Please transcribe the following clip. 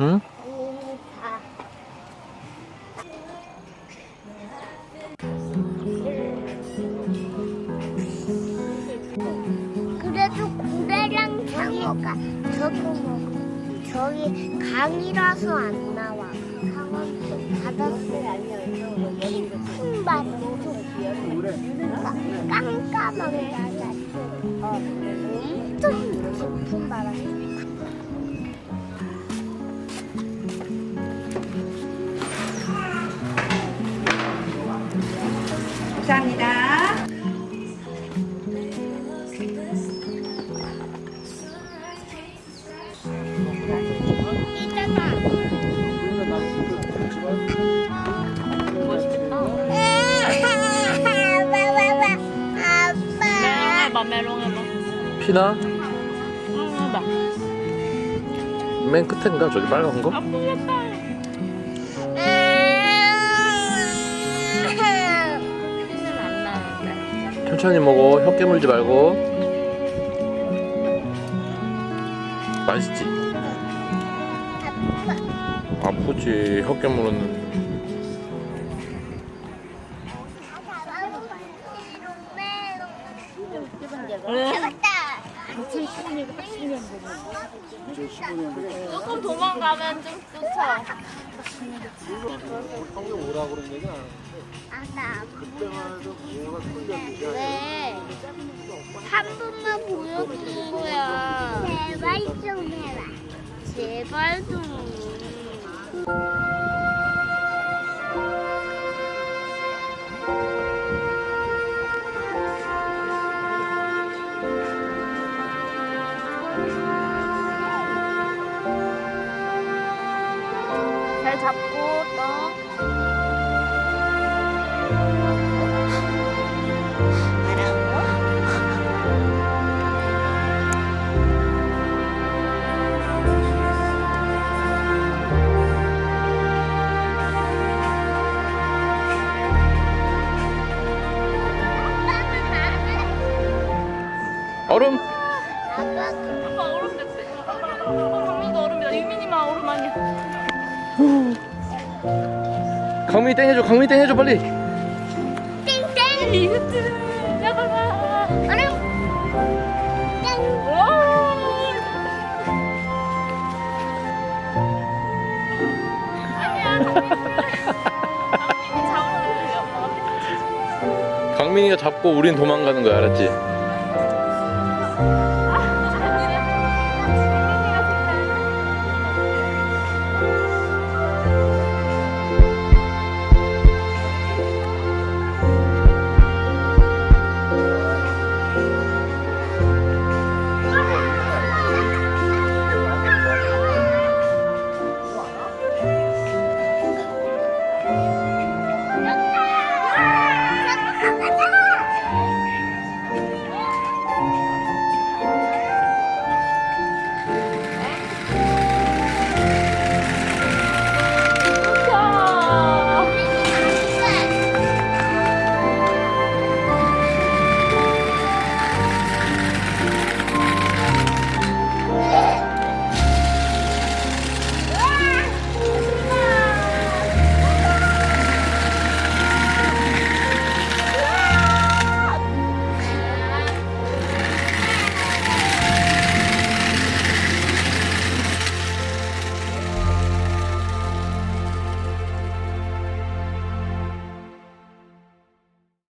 응? 다. 그래도 고래랑 장어가 저기 뭐 저기 강이라서 안 나와. 강원도 바닷속 깊은 좀 깜깜한 바다 엄청 깊은 바람이 감사합니다. 피나? 맨 끝인가? 저기 빨간 거? 천천히 먹어. 혀 깨물지 말고. 맛있지? 아프지. 혀 깨물었는데. 조금 도망가면 좀 쫓아 아나 그때만 해도 뭐가 틀렸는데 왜? 한 번만 보여주는 거야. 제발 좀 해라. 제발 좀. 잘 잡 얼음! 아빠 얼음 됐대 강민이도 얼음이야 유민이만 얼음 아니야 강민이 땡해줘. 강민이 땡해줘 빨리. 땡땡. 이것들 강민이가 잡고 우린 도망가는 거야 알았지? 아!